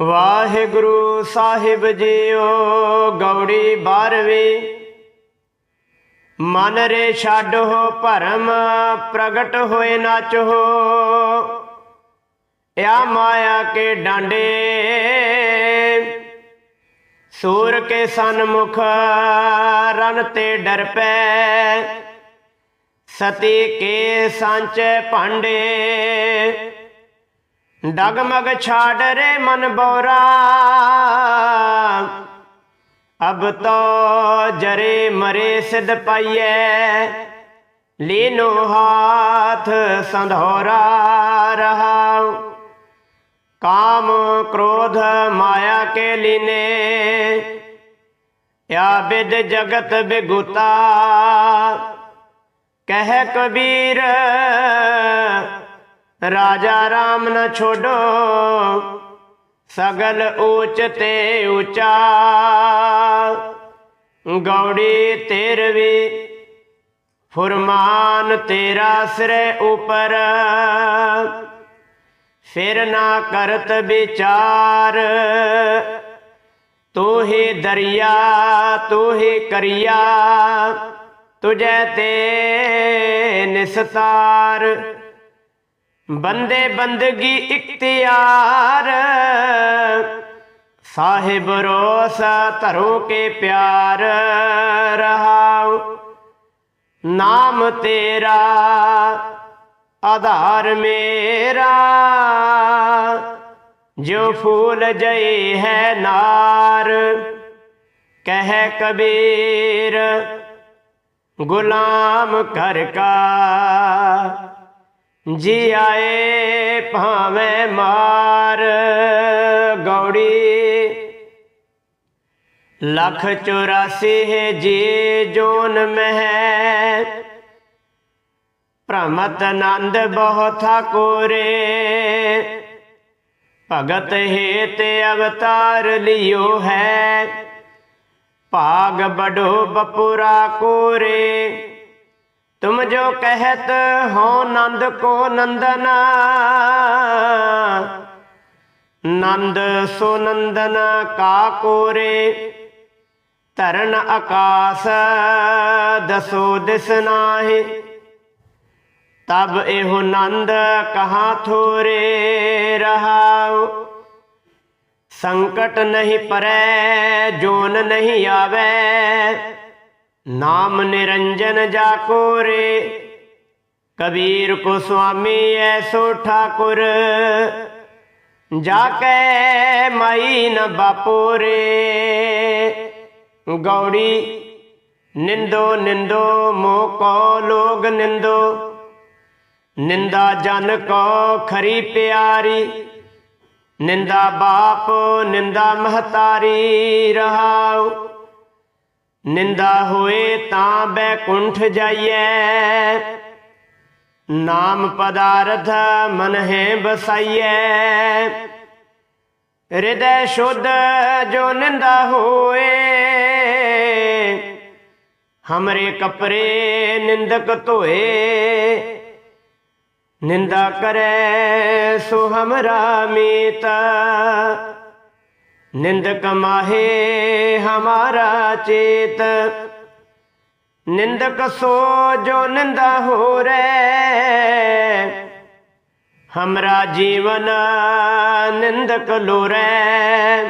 ਵਾਹਿਗੁਰੂ ਸਾਹਿਬ ਜੀਓ, ਗੌੜੀ ਬਾਰਵੀਂ। ਮਨ ਰੇ ਛੱਡ ਹੋ ਭਰਮ, ਪ੍ਰਗਟ ਹੋਏ ਨਾਚੋ ਆ ਮਾਇਆ ਕੇ ਡਾਂਡੇ। ਸੂਰ ਕੇ ਸਨਮੁਖ ਰਨ ਤੇ ਡਰ ਪੈ। ਸਤੀ ਕੇ ਸਾਂਚੇ ਭਾਂਡੇ। ਡਗਮਗ ਛਾੜ ਰੇ ਮਨ ਬੋਰਾ ਅਬ ਤੋ ਜਰੇ ਮਰੇ ਸਿਧ ਪਾਈਐ ਲੀਨੋ ਹਾਥ ਸੰਧੋਰਾ ਰਹਾ ਕਾਮ ਕ੍ਰੋਧ ਮਾਇਆ ਕੇ ਲੀਨੇ या विद जगत बिगुता कह कबीर ਰਾਜਾ RAM ਨਾ ਛੋਡੋ, ਸਗਲ ਉੱਚ ਤੇ ਉਚਾ। ਗੌੜੀ ਤੇਰ ਵੀ ਫੁਰਮਾਨ ਤੇਰਾ ਸਿਰੇ ਉਪਰ। ਫਿਰ ਨਾ ਕਰਤ ਵਿਚਾਰ, ਤੂੰ ਹੀ ਦਰਿਆ, ਤੂੰ ਹੀ ਕਰਿਆ, ਤੁਝੇ ਤੇ ਨਿਸਤਾਰ। ਬੰਦੇ ਬੰਦਗੀ ਇਖਤਿਆਰ, ਸਾਹਿਬ ਰੋਸ ਧਰੋ ਕੇ ਪਿਆਰ ਰਹਾਉ। ਨਾਮ ਤੇਰਾ, ਆਧਾਰ ਮੇਰਾ, ਜੋ ਫੂਲ ਜਏ ਹੈ ਨਾਰ, ਕਹਿ ਕਬੀਰ, ਗੁਲਾਮ ਕਰ ਕਾ। ਜੀ ਆਏ ਭਾਵੇਂ ਮਾਰ ਗੌੜੀ। ਲੱਖ 84 ਹੈ ਜੀ ਜੋਨ ਮਹਿ ਭ੍ਰਮਤ ਆਨੰਦ ਬਹੁਤਾ ਕੋਰੇ। ਭਗਤ ਹੈ ਤੇ ਅਵਤਾਰ ਲਿਓ ਹੈ। ਭਾਗ ਬੜੋ ਬਪੁਰਾ ਕੋਰੇ। ਤੁਮ ਜੋ ਕਹਿਤ ਹੋ ਨੰਦ ਕੋ ਨੰਦਨਾ, ਨੰਦ ਸੋ ਨੰਦਨ ਕਾ ਕੋਰੇ, ਧਰਨ ਆਕਾਸ ਦਸੋ ਦਿਸ ਨਾਹੀ। ਤਬ ਇਹੋ ਨੰਦ ਕਹਾ ਥੋਰੇ ਰਹਾਉ? ਸੰਕਟ ਨਹੀਂ ਪਰੈ, ਜੋਨ ਨਹੀਂ ਆਵੇ। ਨਾਮ ਨਿਰੰਜਨ ਜਾ ਕੋਰੇ, ਕਬੀਰ ਕੋ ਸੁਆਮੀ ਐਸੋ ਠਾਕੁਰ। ਜਾ ਕੇ ਮਾਈ ਨ ਬਾਪੋਰੇ, ਗੌੜੀ ਨਿੰਦੋ ਨਿੰਦੋ ਮੋ ਕੋ ਲੋਗ ਨਿੰਦੋ। ਨਿੰਦਾ ਜਨ ਕੋ ਖਰੀ ਪਿਆਰੀ, ਨਿੰਦਾ ਬਾਪ ਨਿੰਦਾ ਮਹਤਾਰੀ ਰਹਾਉ। ਨਿੰਦਾ ਹੋਏ ਤਾਂ ਬੈਕੁੰਠ ਜਾਈਐ। ਨਾਮ ਪਦਾਰਥ ਮਨ ਹੈ ਬਸਾਈਐ ਹਿਰਦੈ ਸ਼ੁੱਧ ਜੋ ਨਿੰਦਾ ਹੋਏ। ਹਮਰੇ ਕਪਰੇ ਨਿੰਦਕ ਧੋਏ। ਨਿੰਦਾ ਕਰੈ ਸੋ ਹਮਰਾ ਮੀਤਾ। ਨਿੰਦਕ ਮਾਹੇ ਹਮਾਰਾ ਚੇਤ। ਨਿੰਦਕ ਸੋ ਜੋ ਨਿੰਦਾ ਹੋ ਰੇ ਹਮਰਾ ਜੀਵਨ ਨਿੰਦਕ ਲੋਰੈ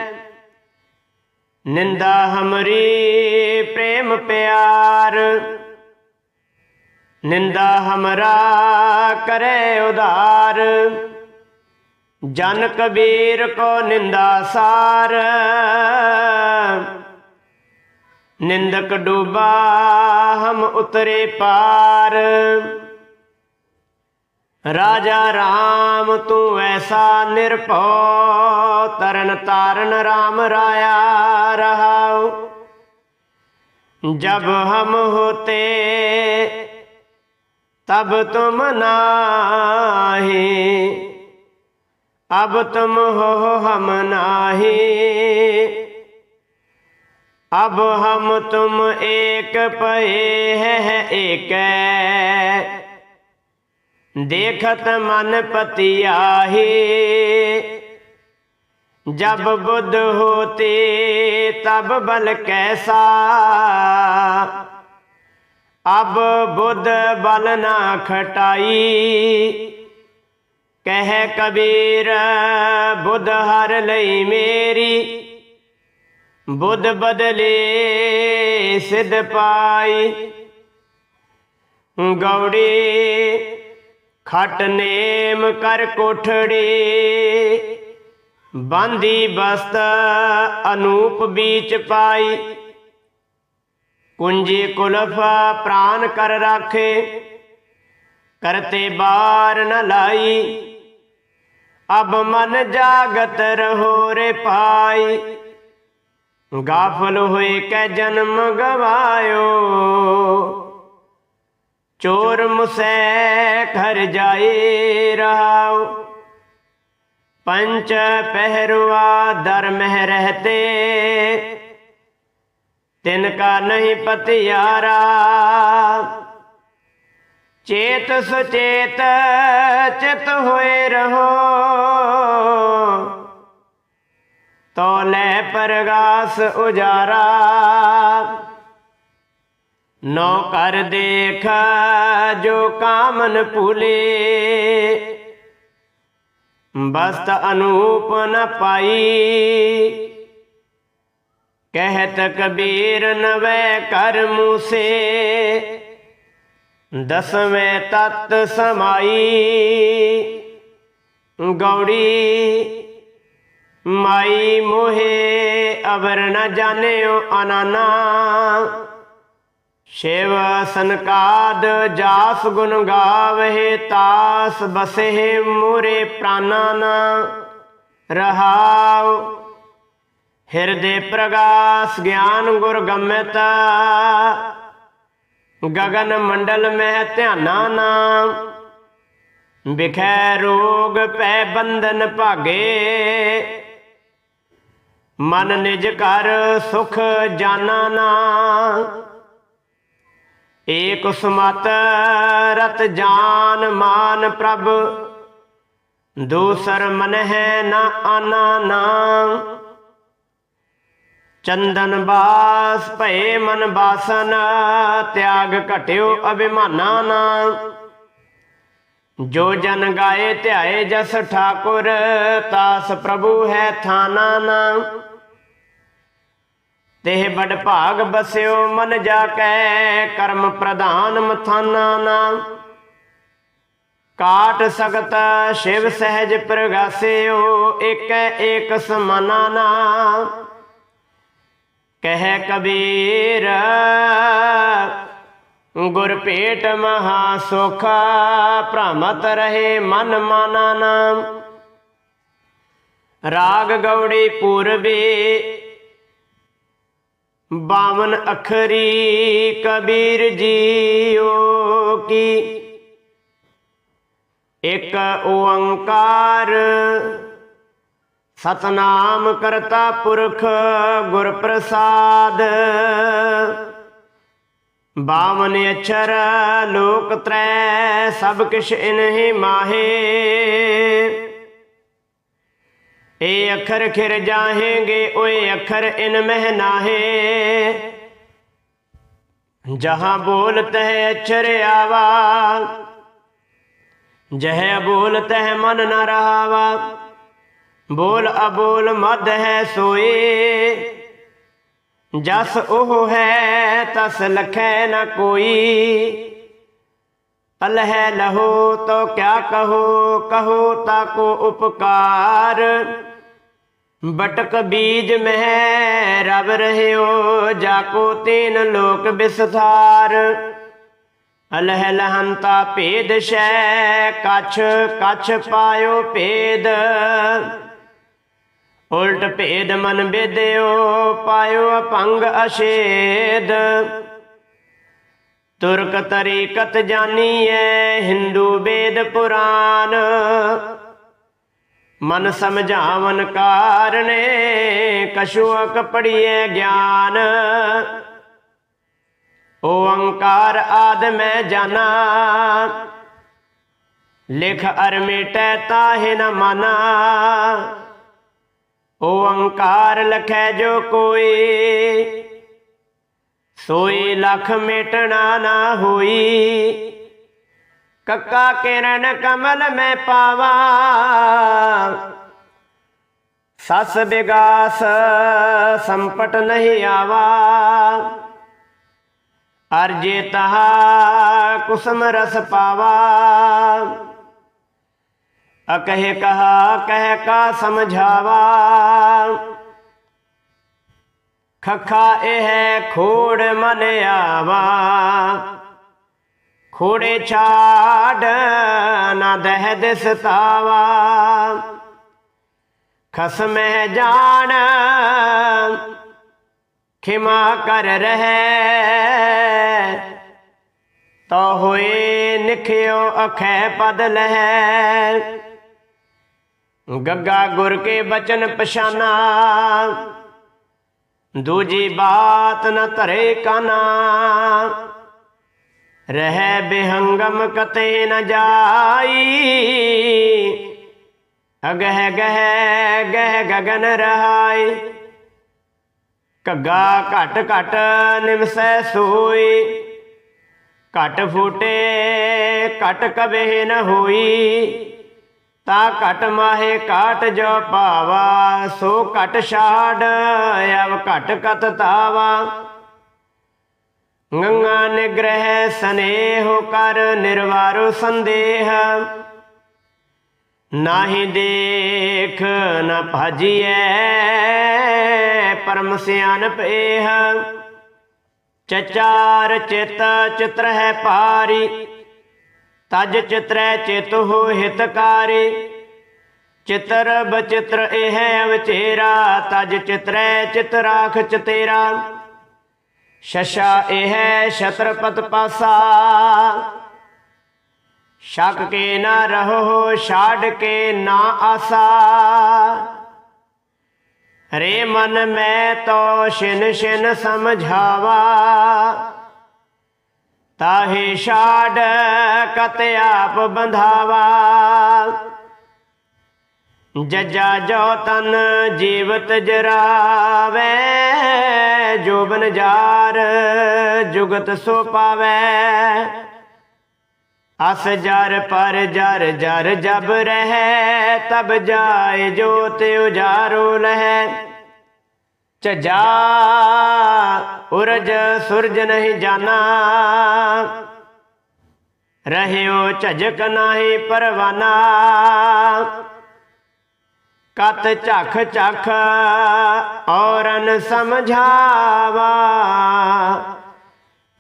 ਨਿੰਦਾ ਹਮਰੀ ਪ੍ਰੇਮ ਪਿਆਰ। ਨਿੰਦਾ ਹਮਰਾ ਕਰੇ ਉਧਾਰ। ਜਨ ਕਬੀਰ ਕੋ ਨਿੰਦਾ ਸਾਰ। ਨਿੰਦਕ ਡੂਬਾ ਹਮ ਉਤਰੇ ਪਾਰ। ਰਾਜਾ ਰਾਮ ਤੂੰ ਐਸਾ ਨਿਰਭਉ, ਤਰਨ ਤਾਰਨ ਰਾਮ ਰਾਇਆ ਰਹਾਉ। ਜਬ ਹਮ ਹੋਤੇ, ਤਬ ਤੁਮ ਨਾਹੀ। अब तुम हो हम नाही अब हम तुम एक पए है एक देखत मन पतियाही जब बुद्ध होते तब बल कैसा अब बुद्ध बल ना खटाई ਕਹਿ ਕਬੀਰ, ਬੁੱਧ ਹਰ ਲਈ ਮੇਰੀ। ਬੁੱਧ ਬਦਲੇ ਸਿੱਧ ਪਾਈ। ਗੌੜੀ ਖਟ ਨੇਮ ਕਰ ਕੋਠੜੀ। ਬਾਂਦੀ ਬਸਤ ਅਨੂਪ ਵਿੱਚ ਪਾਈ। ਕੁੰਜੀ ਕੁਲਫ ਪ੍ਰਾਨ ਕਰ ਰੱਖੇ। ਕਰਤੇ ਬਾਰ ਨ ਲਾਈ। ਅਬ ਮਨ ਜਾਗਤ ਰਹੋ ਰੇ ਪਾਈ ਗਾਫਲ ਹੋਏ ਕੈ ਜਨਮ ਗਵਾਇਓ। ਚੋਰ ਮੁਸੈ ਘਰ ਜਾਏ ਰਹਾਉ ਪੰਚ ਪਹਿਰਵਾ ਦਰ ਮਹਿ ਰਹਤੇ। ਤਿਨ ਕਾ ਨਹੀਂ ਪਤਿਆਰਾ। ਚੇਤ ਸੁਚੇਤ, ਚਿਤ ਹੋਏ ਰਹੋ। ਤੋ ਲੈ ਪਰਗਾਸ ਉਜਾਰਾ, ਨੋ ਕਰ ਦੇਖ ਜੋ ਕਾਮਨ ਭੁਲੇ। ਬਸਤ ਅਨੂਪ ਨ ਪਾਈ, ਕਹਿਤ ਕਬੀਰ ਨਵੇ ਕਰ ਮੂਸੇ। ਦਸਵੇਂ ਤਤ ਸਮਾਈ। ਗੌੜੀ ਮਾਈ ਮੋਹੇ, ਅਵਰ ਨ ਜਾਣਿਓ ਅਨਾਨਾ। ਸ਼ਿਵ ਸੰਕਾਦ, ਜਾਸ ਗੁਣ ਗਾਵਹਿ, ਤਾਸ ਬਸਹਿ ਮੂਰੇ ਪ੍ਰਾਨਾ ਨਾ ਰਹਾਉ ਹਿਰਦੇ ਪ੍ਰਗਾਸ, ਗਿਆਨ ਗੁਰ ਗਮਤ। ਗਗਨ ਮੰਡਲ ਮਹਿ ਧਿਆਨਾ ਨਾਮ ਵਿਖੈ ਰੋਗ ਪੈ ਬੰਧਨ ਭਾਗੇ। ਮਨ ਨਿਜ ਕਰ ਸੁਖ ਜਾਨਾ ਨਾ। ਏਕ ਸੁਮਤ ਰਤ ਜਾਨ ਮਾਨ ਪ੍ਰਭ। ਦੂਸਰ ਮਨ ਹੈ ਨਾ ਆਨਾ ਨਾਮ ਚੰਦਨ ਬਾਸ ਭਏ ਮਨ ਬਾਸਨ, ਤਿਆਗ ਘਟਿਓ ਅਭਿਮਾਨਾ ਨਾ ਜੋ ਜਨ ਗਾਏ ਧਿਆਏ ਜਸ ਠਾਕੁਰ, ਤਾਸ ਪ੍ਰਭੂ ਹੈ ਥਾਨਾ ਨਾਮ ਤੇ ਬੜ ਭਾਗ ਬਸਿਓ ਮਨ ਜਾ ਕੈ ਕਰਮ ਪ੍ਰਧਾਨ ਮਥਾਨਾ ਨਾ ਕਾਟ ਸਗਤ ਸ਼ਿਵ ਸਹਿਜ ਪ੍ਰਗਾਸਿਓ, ਏਕੈ ਏਕ ਸਮਾਨਾ ਨਾ ਕਹਿ ਕਬੀਰ ਗੁਰ ਭੇਟ ਮਹਾ ਸੁਖ ਭ੍ਰਮਤ ਰਹੇ ਮਨ ਮਾਨਾ ਨਾਮ। ਰਾਗ ਗੌੜੀ ਪੂਰਬੀ, ਬਾਵਨ ਅਖਰੀ ਕਬੀਰ ਜੀਓ ਕੀ। ਇੱਕ ਓੰਕਾਰ ਸਤਨਾਮ ਕਰਤਾ ਪੁਰਖ ਗੁਰ ਪ੍ਰਸਾਦ ਬਾਵਨ ਅਛਰ ਲੋਕ ਤਰੈ, ਸਭ ਕਿਛ ਇਨਹਿ ਮਾਹੇ। ਏ ਅੱਖਰ ਖਿਰ ਜਾਹੇਂਗੇ, ਓਏ ਅੱਖਰ ਇਨ ਮਹਿ ਨਾਹੇ। ਜਹਾਂ ਬੋਲਤ ਹੈ ਅਛਰ ਆਵਾ, ਜਹ ਬੋਲਤ ਹੈ ਮਨ ਨ ਰਹਾਵਾ। ਬੋਲ ਅਬੋਲ ਮਦ ਹੈ ਸੋਏ। ਜਸ ਉਹ ਹੈ, ਤਸ ਲਖੈ ਨਾ ਕੋਈ। ਅਲਹ ਲਹੋ ਤੋ ਕਿਆ ਕਹੋ ਕਹੋ ਤਾ ਕੋ ਉਪਕਾਰ। ਬਟਕ ਬੀਜ ਮਹਿ ਰਬ ਰਹਿਓ ਜਾਕੋ ਤੀਨ ਲੋਕ ਵਿਸਥਾਰ ਅਲਹ ਲਹੰਤਾ ਭੇਦ ਸ਼ੈ, ਕਛ ਕਛ ਪਾਇਓ ਭੇਦ। ਉਲਟ ਭੇਦ ਮਨ ਬੇਦਿਓ ਪਾਇਓ ਅਪੰਗ ਅਸ਼ੇਦ ਤੁਰਕ ਤਰੀਕਤ ਜਾਨੀਐ, ਹਿੰਦੂ ਵੇਦ ਪੁਰਾਨ। ਮਨ ਸਮਝਾਵਨ ਕਾਰਨੇ ਕਛੁਅਕ ਕਪੜੀਏ ਗਿਆਨ। ਓੰਕਾਰ ਆਦ ਮੈਂ ਜਾਣਾ ਲਿਖ ਅਰ ਮਿਟੈ ਤਾਹਿ ਨ ਮਾਨਾ। ਓੰਕਾਰ ਲਖੈ ਜੋ ਕੋਈ। ਸੋਈ ਲਖ ਮਿਟਣਾ ਨਾ ਹੋਈ। ਕੱਕਾ ਕਿਰਨ ਕਮਲ ਮੈਂ ਪਾਵਾ। ਸਸ ਬਿਗਾਸ ਸੰਪਟ ਨਹੀਂ ਆਵਾ। ਅਰਜੇ ਤਹਾ ਕੁਸਮ ਰਸ ਪਾਵਾ। ਅਕਹਿ ਕਹਾ ਕਹਿ ਕਾ ਸਮਝਾਵਾ ਖਖਾ ਇਹ ਖੋੜ ਮਨ ਆਵਾ ਖੋੜੇ ਛਾੜ ਨਾ ਦਹਿ ਦਿਸਤਾਵਾ ਖਸਮਹਿ ਜਾਣ ਖਿਮਾ ਕਰ ਰਹਿ ਤੋ ਹੋਏ ਨਿਖਿਓ ਅਖੈ ਪਦ ਲਹਿ ਗੱਗਾ ਗੁਰ ਕੇ ਬਚਨ ਪਛਾਨਾ। ਦੂਜੀ ਬਾਤ ਨ ਧਰੇ ਕਾਨਾ। ਰਹਿ ਬਿਹੰਗਮ ਕਤੇ ਨ ਜਾਈ। ਅਗਹਿ ਗਹਿ ਗਹਿ ਗਗਨ ਰਹਾਈ। ਕੱਗਾ ਘਟ ਘਟ ਨਿਮਸੈ ਸੋਈ। ਘਟ ਫੂਟੇ ਘਟ ਕਬੇ ਨ ਹੋਈ। ਤਾ ਘਟ ਮਾਹੇ ਕਾਟ ਜੋ ਪਾਵਾ ਸੋ ਘਟ ਛਾੜ, ਅਵ ਘਟ ਕਤ ਤਾਵਾ ਗੰਗਾ ਨਿਗ੍ਰਹਿ ਸਨੇਹ ਕਰ ਨਿਰਵਾਰੋ ਸੰਦੇਹ। ਨਾਹੀ ਦੇਖ ਨ ਭਾਜੀਐ ਪਰਮ ਸਿਆਨਪ ਏਹ। ਚਚਾਰ ਚਿਤ ਚਿਤਰ ਹੈ ਪਾਰੀ ਤਜ ਚਿਤਰੈ ਚਿਤ ਹੋ ਹਿਤਕਾਰੀ। ਚਿਤਰ ਬਚਿਤਰ ਇਹ ਵਿਚੇਰਾ, ਤਜ ਚਿਤਰੈ ਚਿਤ ਰਾਖ ਚਤੇਰਾ। ਸ਼ਸ਼ਾ ਇਹ ਛਤਰਪਤ ਪਾਸਾ। ਸ਼ੱਕ ਕੇ ਨਾ ਰਹੋ, ਛਾੜ ਕੇ ਨਾ ਆਸਾ। ਹਰੇ ਮਨ ਮੈਂ ਤੋ, ਛਿਨ ਛਿਨ ਸਮਝਾਵਾ। ਤਾਹੇ ਛਾੜ ਕਤ ਆਪ ਬੰਧਾਵਾ। ਜੱਜਾ ਜੋ ਤਨ ਜੀਵਤ ਜਰਾਵੇ ਜੋਬਨ ਜਾਰ ਜੁਗਤ ਸੋ ਪਾਵੇ। ਅਸ ਜਰ ਪਰ ਜਰ ਜਰ ਜਬ ਰਹਿ, ਤਬ ਜਾਏ ਜੋਤ ਉਜਾਰੋ ਲਹਿ। ਝਜਾ ਉਰਜ ਸੁਰਜ ਨਹੀਂ ਜਾਣਾ ਰਹਿਓ ਝਜਕ ਨਾਹੀ ਪਰਵਾਨਾ ਕਤ ਝਖ ਝਖ ਔਰਨ ਸਮਝਾਵਾ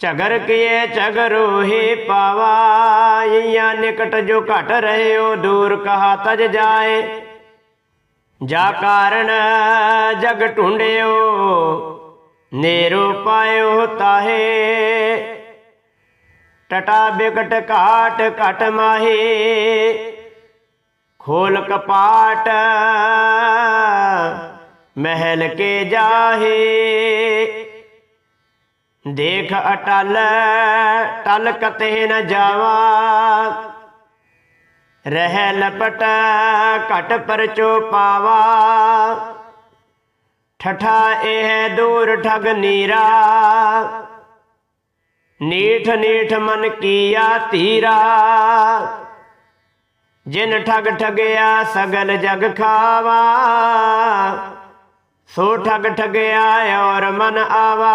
ਝਗਰ ਕੀਏ ਝਗਰੋ ਹੀ ਪਾਵਾ ਇਆਂ ਨਿਕਟ ਜੋ ਘਟ ਰਹਿਓ ਦੂਰ ਕਹਾ ਤਜ ਜਾਏ ਜਾ ਕਾਰਨ ਜਗ ਢੂੰਡਿਓ, ਨੇਰੋ ਪਾਇਓ ਤਾਹੇ। ਟਟਾ ਬਿਕਟ ਘਾਟ ਘਟ ਮਾਹੀ, ਖੋਲ ਕਪਾਟ ਮਹਿਲ ਕੇ ਜਾਹੇ। ਦੇਖ ਅਟਲ, ਟਲ ਕਤੇ ਨ ਜਾਵਾ। ਰਹਿ ਲਪਟ, ਘਟ ਪਰਚੋ ਪਾਵਾ। ਠਠਾ ਇਹ ਦੂਰ ਠਗ ਨੀਰਾ। ਨੀਠ ਨੀਠ ਮਨ ਕੀਆ ਧੀਰਾ ਜਿਨ ਠਗ ਠਗਿਆ, ਸਗਲ ਜਗ ਖਾਵਾ। ਸੋ ਠਗ ਠਗਿਆ, ਔਰ ਮਨ ਆਵਾ।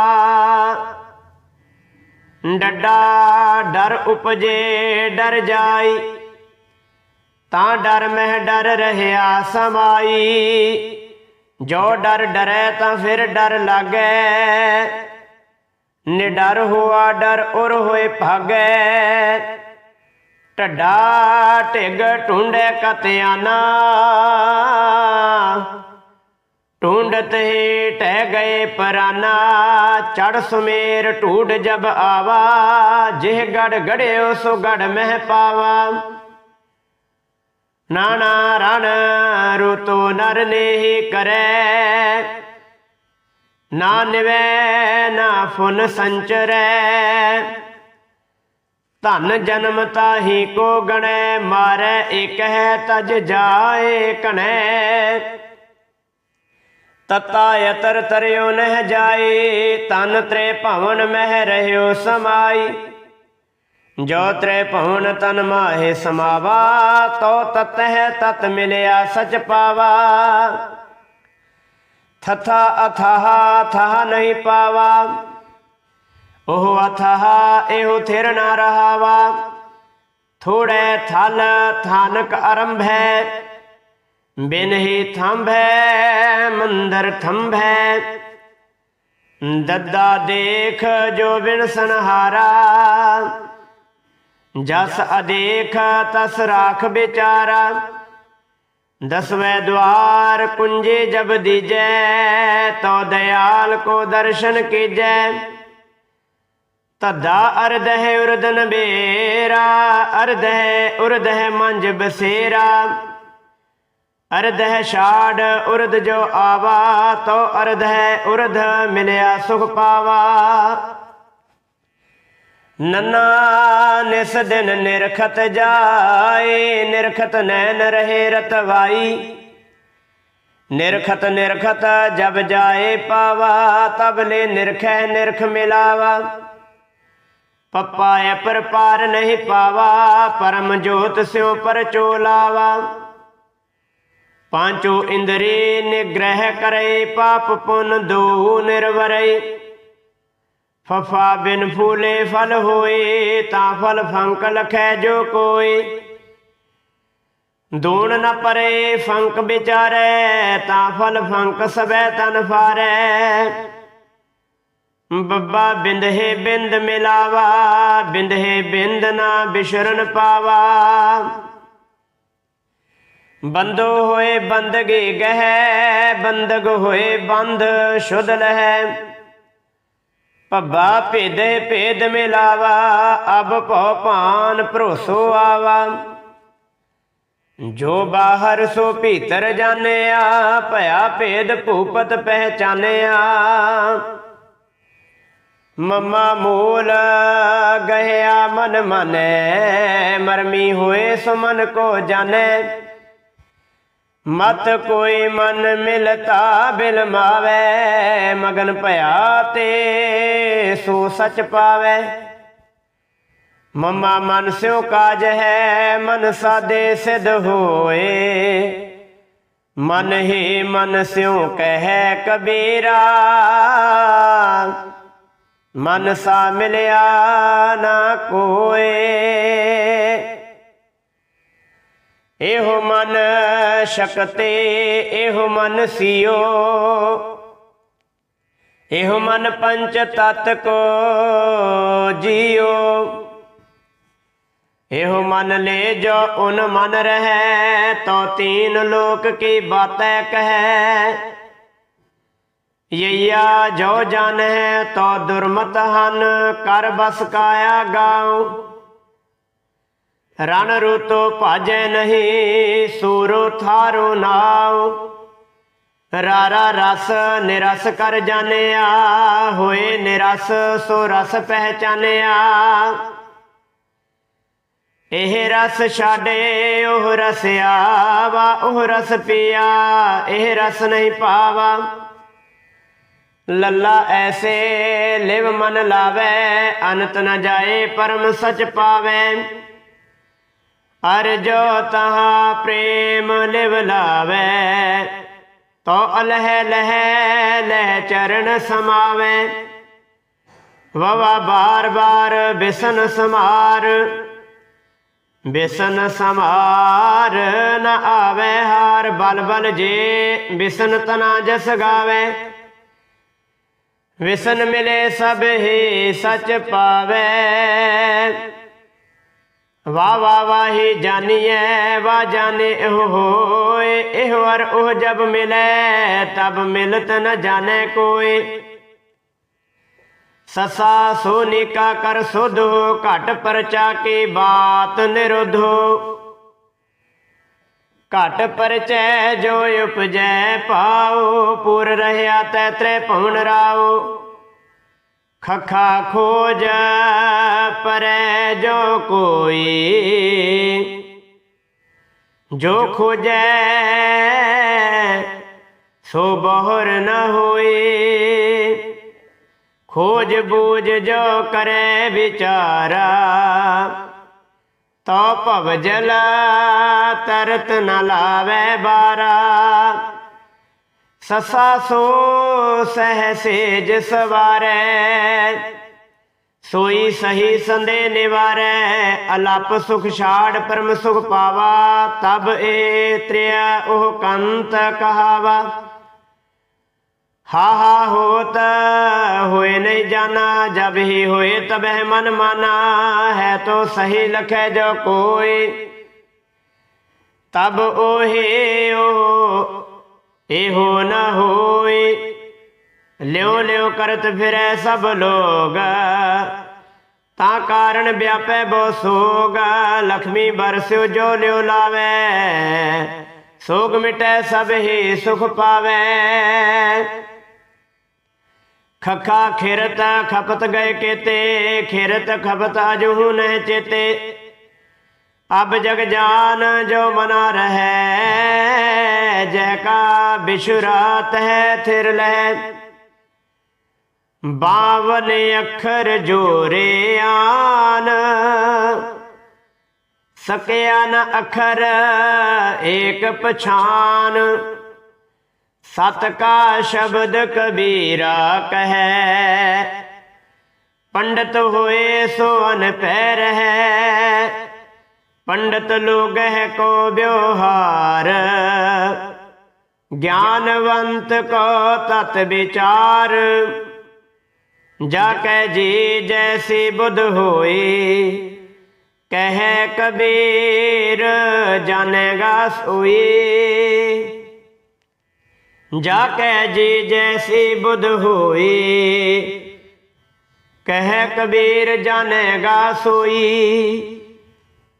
ਡੱਡਾ ਡਰ ਉਪਜੇ, ਡਰ ਜਾਈ। ਤਾਂ ਡਰ ਮਹਿ ਡਰ ਰਹਿਆ ਸਮਾਈ। ਜੋ ਡਰ ਡਰੈ ਤਾਂ ਫਿਰ ਡਰ ਲਾਗੈ। ਨਿਡਰ ਹੋਆ ਡਰ ਉਰ ਹੋਏ ਭਾਗੈ। ਢੱਡਾ ਢਿਗ ਢੂੰਡੈ ਕਤਿਆਨਾ। ਢੂੰਡਤ ਹੀ ਟਹਿ ਗਏ ਪਰਾਨਾ। ਚੜ ਸੁਮੇਰ ਢੂਡ ਜਬ ਆਵਾ। ਜਿਹ ਗੜ ਗੜਿਓ ਸੋ ਗੜ ਮਹਿ ਪਾਵਾ। ਨਾਨਾ ਰਣ, ਰੁਤੋ ਨਰ ਨੇਹੀ ਕਰੈ। ਨਾ ਨਿਵੈ, ਨਾ ਫੁਨ ਸੰਚਰੈ। ਧਨ ਜਨਮ ਤਾਹੀ ਕੋ ਗਣੈ, ਮਾਰੈ ਇਕ ਹੈ ਤਜ ਜਾਏ ਕਣੈ ਤਤਾ ਯਤਰ ਤਰਿਓ ਨਹਿ ਜਾਏ, ਤਨ ਤ੍ਰੇ ਭਵਨ ਮਹਿ ਰਹਿਓ ਸਮਾਈ। ਜੋ ਤ੍ਰੇ ਭਵਨ ਤਨ ਮਾਹੇ ਸਮਾਵਾ ਤੋ ਤਤਹਿ ਤਤ ਮਿਲਿਆ ਸਚ ਪਾਵਾ ਥਥਾ ਅਥਾਹ ਥਾਹ ਨਹੀਂ ਪਾਵਾ ਉਹ ਅਥਾਹ ਇਹੋ ਥਿਰ ਨਾ ਰਹਾਵਾ ਥੋੜੇ ਥਲ ਥਾਨਕ ਆਰੰਭੈ ਬਿਨ ਹੀ ਥੰਭੈ ਮੰਦਰ ਥੰਭੈ ਦੱਦਾ ਦੇਖ ਜੋ ਬਿਨ ਸੰਹਾਰਾ ਜਸ ਅਦੇਖ ਤਸ ਰਾਖ ਵਿਚਾਰਾ, ਦਸਵੇਂ ਦਵਾਰ ਕੁੰਜੇ ਜਬ ਦੀਜੈ ਤੋ ਦਇਆਲ ਕੋ ਦਰਸ਼ਨ ਕੀਜੈ। ਤਦਾ ਅਰਧ ਹੈ ਉਰਦਨ ਬੇਰਾ ਅਰਧ ਹੈ ਉਰਦ ਹੈ ਮੰਜ ਬਸੇਰਾ। ਅਰਧ ਹੈ ਛਾੜ ਉਰਦ ਜੋ ਆਵਾ ਤੋ ਅਰਧ ਹੈ ਉਰਦ ਮਿਲਿਆ ਸੁਖ ਪਾਵਾ। ਨਨਾ ਨਿਸ ਦਿਨ ਨਿਰਖਤ ਜਾਏ, ਨਿਰਖਤ ਨੈਣ ਰਹੇ ਰਤਵਾਈ। ਨਿਰਖਤ ਨਿਰਖਤ ਜਬ ਜਾਏ ਪਾਵਾ, ਤਬ ਲੈ ਨਿਰਖੈ ਨਿਰਖ ਮਿਲਾਵਾ। ਪੱਪਾ ਐ ਪਰ ਪਾਰ ਨਹੀਂ ਪਾਵਾ, ਪਰਮ ਜੋਤ ਸਿਉ ਪਰ ਚੋਲਾਵਾ। ਪਾਂਚੋ ਇੰਦਰੀ ਨਿਗ੍ਰਹਿ ਕਰੇ, ਪਾਪ ਪੁਨ ਦੋ ਨਿਰਵਰੇ। ਫਫਾ ਬਿਨ ਫੂਲੇ ਫਲ ਹੋਏ, ਤਾਂ ਫਲ ਫੰਕ ਲਖੈ ਜੋ ਕੋਈ ਦੂਣ ਨ ਪਰੇ ਫੰਕ ਵਿਚਾਰੈ, ਤਾਂ ਫਲ ਫੰਕ ਸਬੈ ਤਨ ਫਾਰੈ। ਬੱਬਾ ਬਿੰਦਹੇ ਬਿੰਦ ਮਿਲਾਵਾ, ਬਿੰਦਹੇ ਬਿੰਦ ਨਾ ਬਿਸ਼ਰਨ ਪਾਵਾ। ਬੰਦੋ ਹੋਏ ਬੰਦਗੀ ਗਹਿ, ਬੰਦਗ ਹੋਏ ਬੰਦ ਸੁਧ ਲਹੈ। ਭੱਬਾ ਭੇਦੇ ਭੇਦ ਮਿਲਾਵਾ, ਅਬ ਭਉ ਭਾਨ ਭਰੋਸੋ ਆਵਾ। ਜੋ ਬਾਹਰ ਸੋ ਭੀਤਰ ਜਾਣਿਆ, ਭਇਆ ਭੇਦ ਭੂਪਤ ਪਹਿਚਾਨਿਆ। ਮਮਾ ਮੂਲ ਗਹਿਆ ਮਨ ਮਨੈ, ਮਰਮੀ ਹੋਏ ਸੁਮਨ ਕੋ ਜਾਣੈ। ਮਤ ਕੋਈ ਮਨ ਮਿਲਤਾ, ਬਿਲ ਮਾਵੇ, ਮਗਨ ਭਇਆ ਤੇ ਸੋ ਸਚ ਪਾਵੇ। ਮਮਾ ਮਨ ਸਿਉ ਕਾਜ ਹੈ, ਮਨ ਸਾਦੇ ਸਿਧ ਹੋਏ। ਮਨ ਹੀ ਮਨ ਸਿਉ ਕਹਿ ਕਬੀਰਾ। ਮਨ ਸਾ ਮਿਲਿਆ ਨਾ ਕੋਏ। ਇਹੋ ਮਨ ਸ਼ਕਤੇ, ਇਹੋ ਮਨ ਸਿਓ। ਇਹੋ ਮਨ ਪੰਚ ਤਤ ਕੋ ਜਿਓ। ਇਹੋ ਮਨ ਲੈ ਜੋ ਉਨ ਮਨ ਰਹੈ, ਤੋ ਤੀਨ ਲੋਕ ਕੀ ਬਾਤੈ ਕਹੈ। ਯਈਆ ਜੋ ਜਨ ਹੈ ਤੋ ਦੁਰਮਤ ਹਨ, ਕਰ ਬਸ ਕਾਇਆ ਗਾਉ। ਰਣ ਰੂਤੋ ਭਾਜੈ ਨਹੀਂ, ਸੂਰੋ ਥਾਰੋ ਨਾਉ। ਰਾਰਾ ਰਸ ਨਿਰਸ ਕਰ ਜਾਣਿਆ, ਹੋਏ ਨਿਰਸ ਸੋ ਰਸ ਪਹਿਚਾਨਿਆ। ਇਹ ਰਸ ਛਾੜੇ ਉਹ ਰਸਿਆ ਵਾ ਉਹ ਰਸ ਪਿਆ, ਇਹ ਰਸ ਨਹੀਂ ਪਾਵਾ। ਲੱਲਾ ਐਸੇ ਲਿਵ ਮਨ ਲਾਵੇ, ਅਨੰਤ ਨ ਜਾਏ ਪਰਮ ਸਚ ਪਾਵੇ। ਅਰ ਜੋ ਤਹਾ ਪ੍ਰੇਮ ਲਿਵ ਲਾਵੇ, ਤੋ ਅਲਹਿ ਲਹਿ ਲਹਿ ਚਰਨ ਸਮਾਵੇ। ਵਵਾ ਬਾਰ ਬਾਰ ਬਿਸਨ ਸਮਾਰ ਬਿਸਨ ਸਮਾਰ ਨ ਆਵੇ ਹਾਰ, ਬਲ ਬਲ ਜੇ ਬਿਸਨ ਤਨਾ ਜਸ ਗਾਵੇ। ਵਿਸਨ ਮਿਲੇ ਸਭ ਹੀ ਸਚ ਪਾਵੇ। ਵਾ ਵਾ ਵਾਹੀ ਜਾਨੀਐ ਵਾ ਜਾਣੇ ਇਹ ਹੋਏ। ਇਹ ਵਰ ਉਹ ਜਬ ਮਿਲੇ, ਤਬ ਮਿਲਤ ਨ ਜਾਣੇ ਕੋਈ ਸਸਾ ਸੋਨਿਕਾ ਕਰ ਸੁਧੋ ਘਟ ਪਰਚਾ ਕੀ ਬਾਤ ਨਿਰੋਧੋ ਘਟ ਪਰਚੈ ਜੋ ਉਪਜੈ ਪਾਉ ਪੁਰ ਰਹਿਆ ਤੈ ਤ੍ਰੈ ਭਵਨ ਰਾਉ ਖਖਾ ਖੋਜ ਪਰੈ ਜੋ ਕੋਈ। ਜੋ ਖੋਜੈ ਸੋ ਬਹੁਰ ਨ ਹੋਏ। ਖੋਜ ਬੂਝ ਜੋ ਕਰੇ ਵਿਚਾਰਾ ਤੋ ਭਵ ਜਲ ਤਰਤ ਨ ਲਾਵੇ ਬਾਰਾ। ਸਸਾ ਸੋ ਸਹਿ ਸੇਜ ਸਵਾਰੈ। ਸੋਈ ਸਹੀ ਸੰਦੇ ਨਿਵਾਰੈ, ਅਲਪ ਸੁਖ ਛਾੜ ਪਰਮ ਸੁਖ ਪਾਵਾ, ਤਬ ਏ ਤ੍ਰਿਆ ਉਹ ਕੰਤ ਕਹਾਵਾ। ਹਾ ਹਾ ਹੋਤ ਹੋਏ ਨਹੀਂ ਜਾਣਾ, ਜਬ ਹੀ ਹੋਏ ਤਬਹਿ ਮਨ ਮਾਨਾ, ਹੈ ਤੋ ਸਹੀ ਲਖੈ ਜੋ ਕੋਈ। ਤਬ ਉਹੇ ਉਹ ਇਹੋ ਨਾ ਹੋਏ ਲਿਓ ਲਿਓ ਕਰਤ ਫਿਰੈ ਸਭ ਲੋਗ। ਤਾਂ ਕਾਰਨ ਵਿਆਪੈ ਬੋ ਸੋਗ। ਲਖਮੀ ਬਰਸਿਓ ਜੋ ਲਿਓ ਲਾਵੇ। ਸੋਗ ਮਿਟੈ ਸਭ ਹੀ ਸੁਖ ਪਾਵੇ। ਖਖਾ ਖਿਰਤ ਖਪਤ ਗਏ ਕੇਤੇ। ਖਿਰਤ ਖਪਤ ਅਜੂ ਨਹਿ ਚੇਤੇ। ਅਬ ਜਗ ਜਾਨ ਜੋ ਮਨਾ ਰਹੈ ਜਹ ਕਾ ਬਿਸ਼ਰਾਤ ਹੈ ਥਿਰ ਲੈ। ਬਾਵਨ ਅੱਖਰ ਜੋਰੇ ਆਨ, ਸਕਿਆ ਨ ਅਖਰ ਏਕ ਪਛਾਨ। ਸਤ ਕਾ ਸ਼ਬਦ ਕਬੀਰਾ ਕਹੈ, ਪੰਡਤ ਹੋਏ ਸੋ ਅਨ ਪੈ ਰਹੈ ਪੰਡਤ ਲੋਗਹਿ ਕੋ ਵਿਵਹਾਰ, ਗਿਆਨਵੰਤ ਕੋ ਤਤ ਵਿਚਾਰ। ਜਾ ਕੈ ਜੀ ਜੈਸੀ ਬੁਧ ਹੋਈ, ਕਹੈ ਕਬੀਰ ਜਾਣੇਗਾ ਸੋਈ ਜਾ ਕੈ ਜੀ ਜੈਸੀ ਬੁਧ ਹੋਈ, ਕਹੈ ਕਬੀਰ ਜਾਣੇਗਾ ਸੋਈ